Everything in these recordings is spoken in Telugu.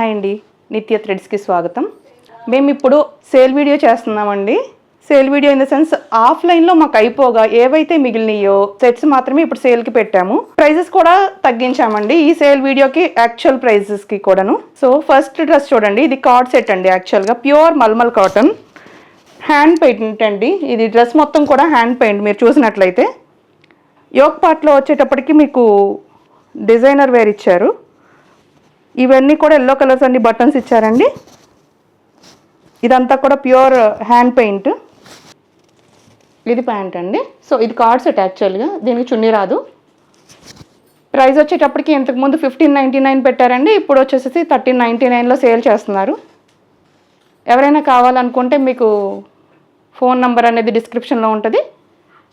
హాయ్ అండి నిత్య థ్రెడ్స్కి స్వాగతం. మేము ఇప్పుడు సేల్ వీడియో చేస్తున్నామండి. Sale video in the sense ఆఫ్లైన్లో మాకు అయిపోగా ఏవైతే మిగిలినయో సెట్స్ మాత్రమే ఇప్పుడు సేల్కి పెట్టాము. ప్రైజెస్ కూడా తగ్గించామండి. ఈ సేల్ వీడియోకి యాక్చువల్ ప్రైజెస్కి కూడాను. సో ఫస్ట్ డ్రెస్ చూడండి. ఇది కార్డ్ సెట్ అండి యాక్చువల్గా. Pure mulmul cotton. Hand paint అండి. ఇది డ్రెస్ మొత్తం కూడా హ్యాండ్ పెయింట్ మీరు చూసినట్లయితే. యోగ్ పార్ట్లో వచ్చేటప్పటికి మీకు డిజైనర్ వేర్ ఇచ్చారు. ఇవన్నీ కూడా ఎల్లో కలర్స్ అన్ని బటన్స్ ఇచ్చారండి. ఇదంతా కూడా ప్యూర్ హ్యాండ్ పెయింట్ ఇది ప్యాంట్ అండి. సో ఇది కార్డ్ సెట్ యాక్చువల్గా దీనికి చున్నీ రాదు. ప్రైస్ వచ్చేటప్పటికి ఇంతకుముందు ఫిఫ్టీన్ నైంటీ నైన్ పెట్టారండి. ఇప్పుడు వచ్చేసి థర్టీన్ నైంటీ నైన్లో సేల్ చేస్తున్నారు. ఎవరైనా కావాలనుకుంటే మీకు ఫోన్ నంబర్ అనేది డిస్క్రిప్షన్లో ఉంటుంది.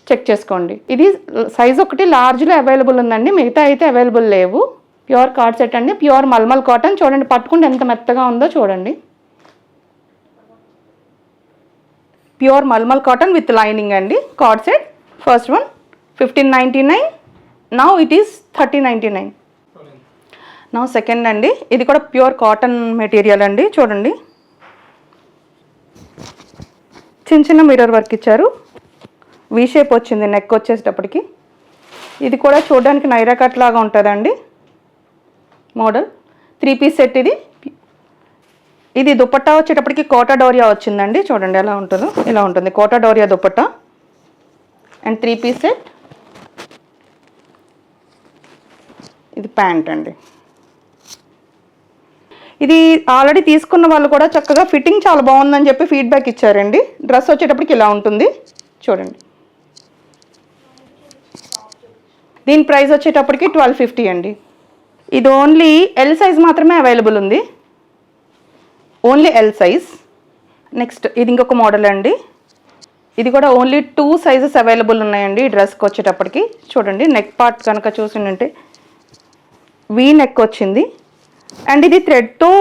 చెక్ చేసుకోండి. ఇది సైజ్ ఒకటి లార్జ్లో అవైలబుల్ ఉందండి. మిగతా అయితే అవైలబుల్ లేవు. ప్యూర్ కార్డ్ సెట్ అండి. Pure mulmul cotton. చూడండి పట్టుకుంటే ఎంత మెత్తగా ఉందో చూడండి. Pure mulmul cotton with lining అండి. Cord set first one fifteen ninety nine. Now it is thirty ninety nine. నా సెకండ్ అండి. ఇది కూడా ప్యూర్ కాటన్ మెటీరియల్ అండి. చూడండి. చిన్న చిన్న మిర్రర్ వర్క్ ఇచ్చారు. వీ షేప్ వచ్చింది నెక్ వచ్చేటప్పటికి ఇది కూడా చూడడానికి నైరా కట్ లాగా ఉంటుందండి. మోడల్. త్రీ పీస్ సెట్ ఇది. ఇది దుపట్టా వచ్చేటప్పటికి కోటా డోరియా వచ్చిందండి. చూడండి ఎలా ఉంటుందో ఇలా ఉంటుంది. Kota Doria dupatta. And three piece set. ఇది ప్యాంట్ అండి. ఇది ఆల్రెడీ తీసుకున్న వాళ్ళు కూడా చక్కగా ఫిట్టింగ్ చాలా బాగుందని చెప్పి ఫీడ్బ్యాక్ ఇచ్చారండి. డ్రెస్ వచ్చేటప్పటికి ఇలా ఉంటుంది. చూడండి. దీని ప్రైస్ వచ్చేటప్పటికి ట్వెల్వ్ ఫిఫ్టీ అండి. ఇది ఓన్లీ ఎల్ సైజ్ మాత్రమే అవైలబుల్ ఉంది. ఓన్లీ ఎల్ సైజ్ నెక్స్ట్ ఇది ఇంకొక మోడల్ అండి. ఇది కూడా ఓన్లీ టూ సైజెస్ అవైలబుల్ ఉన్నాయండి ఈ డ్రెస్కి వచ్చేటప్పటికి. చూడండి నెక్ పార్ట్ కనుక చూసిందంటే వీ నెక్ వచ్చింది. అండ్ ఇది థ్రెడ్తో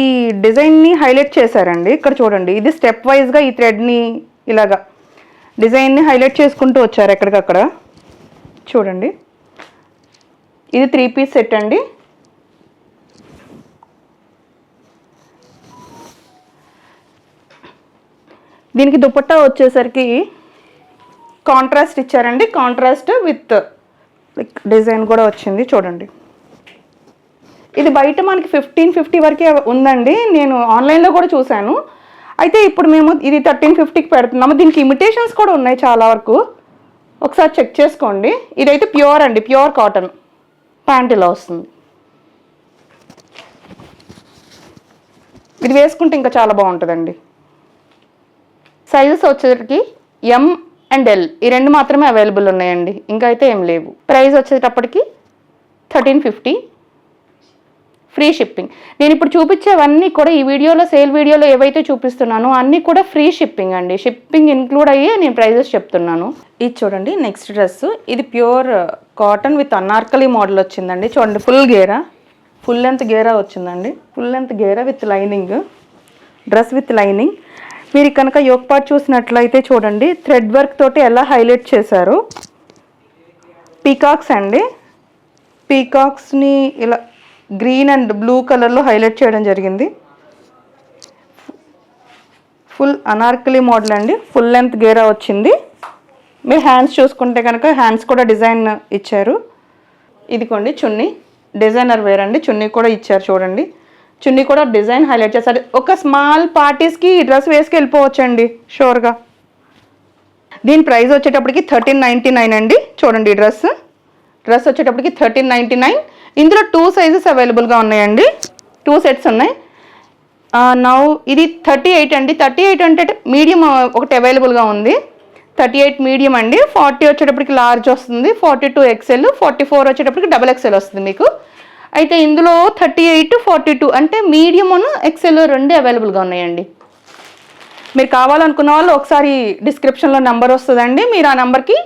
ఈ డిజైన్ని హైలైట్ చేశారండి. ఇక్కడ చూడండి ఇది స్టెప్ వైజ్గా ఈ థ్రెడ్ని ఇలాగా డిజైన్ని హైలైట్ చేసుకుంటూ వచ్చారు ఎక్కడికక్కడ. చూడండి. ఇది త్రీ పీస్ సెట్ అండి. దీనికి దుపట్టా వచ్చేసరికి కాంట్రాస్ట్ ఇచ్చారండి. కాంట్రాస్ట్ విత్ లైక్ డిజైన్ కూడా వచ్చింది చూడండి. ఇది బయట మనకి ఫిఫ్టీన్ ఫిఫ్టీ వరకే ఉందండి. నేను ఆన్లైన్లో కూడా చూశాను. అయితే ఇప్పుడు మేము ఇది థర్టీన్ ఫిఫ్టీకి పెడుతున్నాము. దీనికి ఇమిటేషన్స్ కూడా ఉన్నాయి చాలా వరకు. ఒకసారి చెక్ చేసుకోండి. ఇదైతే ప్యూర్ అండి. Pure cotton. ప్యాంట్ ఇలా వస్తుంది. ఇది వేసుకుంటే ఇంకా చాలా బాగుంటుందండి. సైజెస్ వచ్చేసరికి ఎం అండ్ ఎల్ ఈ రెండు మాత్రమే అవైలబుల్ ఉన్నాయండి. ఇంకా అయితే ఏం లేవు. ప్రైస్ వచ్చేటప్పటికి థర్టీన్ ఫిఫ్టీ. Free shipping. నేను ఇప్పుడు చూపించేవన్నీ కూడా ఈ వీడియోలో సేల్ వీడియోలో ఏవైతే చూపిస్తున్నానో అన్నీ కూడా ఫ్రీ షిప్పింగ్ అండి. షిప్పింగ్ ఇన్క్లూడ్ అయ్యి నేను ప్రైజెస్ చెప్తున్నాను. ఇది చూడండి నెక్స్ట్ డ్రెస్. ఇది pure uh, cotton with Anarkali model వచ్చిందండి. చూడండి ఫుల్ గేరా. ఫుల్ లెంత్ గేరా వచ్చిందండి. Full length Gera with lining. Dress with lining. మీరు కనుక యోగ్ పార్ట్ చూసినట్లయితే చూడండి థ్రెడ్ వర్క్ తోటి ఎలా హైలైట్ చేశారు. పీకాక్స్ అండి. పీకాక్స్ని ఇలా గ్రీన్ అండ్ బ్లూ కలర్లో హైలైట్ చేయడం జరిగింది. ఫుల్ అనార్కలి మోడల్ అండి. ఫుల్ లెంత్ గేరా వచ్చింది. మీరు హ్యాండ్స్ చూసుకుంటే కనుక హ్యాండ్స్ కూడా డిజైన్ ఇచ్చారు. ఇదిగోండి చున్నీ. డిజైనర్ వేర్ అండి. చున్నీ కూడా ఇచ్చారు చూడండి. చున్నీ కూడా డిజైన్ హైలైట్ చేస్తారు ఒక స్మాల్ పార్టీస్కి ఈ డ్రెస్ వేసుకు వెళ్ళిపోవచ్చండి షూర్గా దీని ప్రైస్ వచ్చేటప్పటికి థర్టీన్ నైంటీ నైన్ అండి. చూడండి ఈ డ్రెస్ డ్రెస్ వచ్చేటప్పటికి థర్టీన్ నైంటీ నైన్ ఇందులో టూ సైజెస్ అవైలబుల్గా ఉన్నాయండి. టూ సెట్స్ ఉన్నాయి. నౌ ఇది థర్టీ ఎయిట్ అండి. థర్టీ ఎయిట్ అంటే మీడియం ఒకటి అవైలబుల్గా ఉంది. థర్టీ ఎయిట్ మీడియం అండి. ఫార్టీ వచ్చేటప్పటికి లార్జ్ వస్తుంది. Forty two XL forty four వచ్చేటప్పటికి డబల్ ఎక్సెల్ వస్తుంది మీకు. అయితే ఇందులో థర్టీ ఎయిట్ ఫార్టీ టూ అంటే మీడియం ఎక్సెల్ రెండు అవైలబుల్గా ఉన్నాయండి. మీరు కావాలనుకున్న వాళ్ళు ఒకసారి డిస్క్రిప్షన్లో నెంబర్ వస్తుందండి. మీరు ఆ నెంబర్కి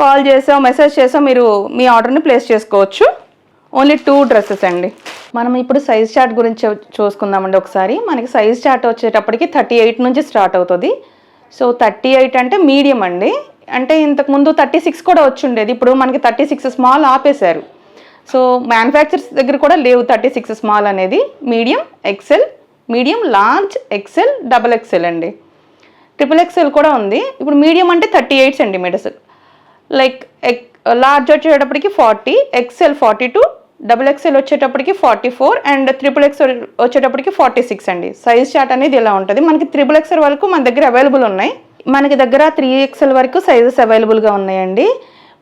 కాల్ చేసో మెసేజ్ చేసో మీరు మీ ఆర్డర్ని ప్లేస్ చేసుకోవచ్చు. ఓన్లీ టూ డ్రెస్సెస్ అండి. మనం ఇప్పుడు సైజ్ చార్ట్ గురించి చూసుకుందామండి ఒకసారి. మనకి సైజ్ చార్ట్ వచ్చేటప్పటికి థర్టీ ఎయిట్ నుంచి స్టార్ట్ అవుతుంది. సో థర్టీ ఎయిట్ అంటే మీడియం అండి. అంటే ఇంతకుముందు థర్టీ సిక్స్ కూడా వచ్చి ఉండేది ఇప్పుడు మనకి థర్టీ సిక్స్ స్మాల్ ఆపేశారు. సో మ్యానుఫ్యాక్చర్స్ దగ్గర కూడా లేవు థర్టీ సిక్స్ స్మాల్ అనేది. Medium XL medium large XL double XL అండి. ట్రిపుల్ ఎక్సెల్ కూడా ఉంది. ఇప్పుడు మీడియం అంటే థర్టీ ఎయిట్ సెంటీమీటర్స్. లైక్ ఎక్ లార్జ్ వచ్చేటప్పటికి forty XL forty two double XL వచ్చేటప్పటికి forty four and triple XL వచ్చేటప్పటికి ఫార్టీ సిక్స్ అండి. సైజ్ చార్ట్ అనేది ఇలా ఉంటుంది. మనకి త్రిపుల్ ఎక్స్ఎల్ వరకు మన దగ్గర అవైలబుల్ ఉన్నాయి. మనకి దగ్గర త్రీ ఎక్స్ఎల్ వరకు సైజెస్ అవైలబుల్గా ఉన్నాయండి.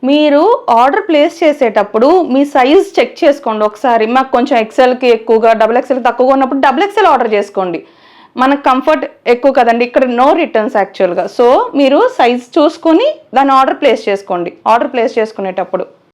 మీరు ఆర్డర్ ప్లేస్ చేసేటప్పుడు మీ సైజ్ చెక్ చేసుకోండి. ఒకసారి మాకు కొంచెం ఎక్సెల్కి ఎక్కువగా డబుల్ ఎక్సెల్ తక్కువగా ఉన్నప్పుడు డబుల్ ఎక్సెల్ ఆర్డర్ చేసుకోండి. మనకు కంఫర్ట్ ఎక్కువ కదండి. ఇక్కడ నో రిటర్న్స్ యాక్చువల్గా. సో మీరు సైజ్ చూసుకుని దాన్ని ఆర్డర్ ప్లేస్ చేసుకోండి. ఆర్డర్ ప్లేస్ చేసుకునేటప్పుడు.